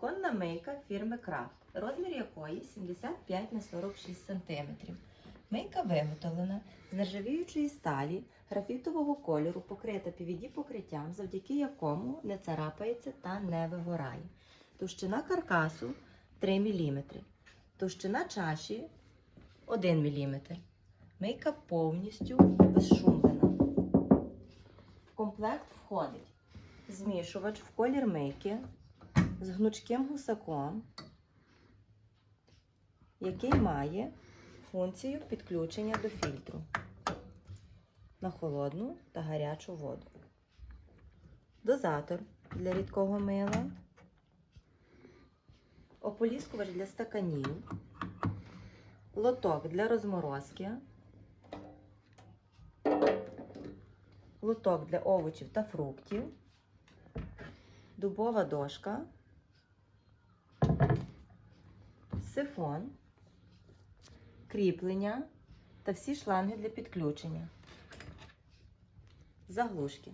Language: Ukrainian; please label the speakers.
Speaker 1: Кухонна мийка фірми Крафт, розмір якої 75 на 46 см. Мийка виготовлена з нержавіючої сталі графітового кольору, покрита PVD покриттям, завдяки якому не царапається та не вигорає. Товщина каркасу 3 мм. Товщина чаші 1 мм. Мийка повністю безшумлена. В комплект входить змішувач в колір мийки з гнучким гусаком, який має функцію підключення до фільтру на холодну та гарячу воду. Дозатор для рідкого мила, ополіскувач для стаканів, лоток для розморозки, лоток для овочів та фруктів, дубова дошка, сифон, кріплення та всі шланги для підключення, заглушки.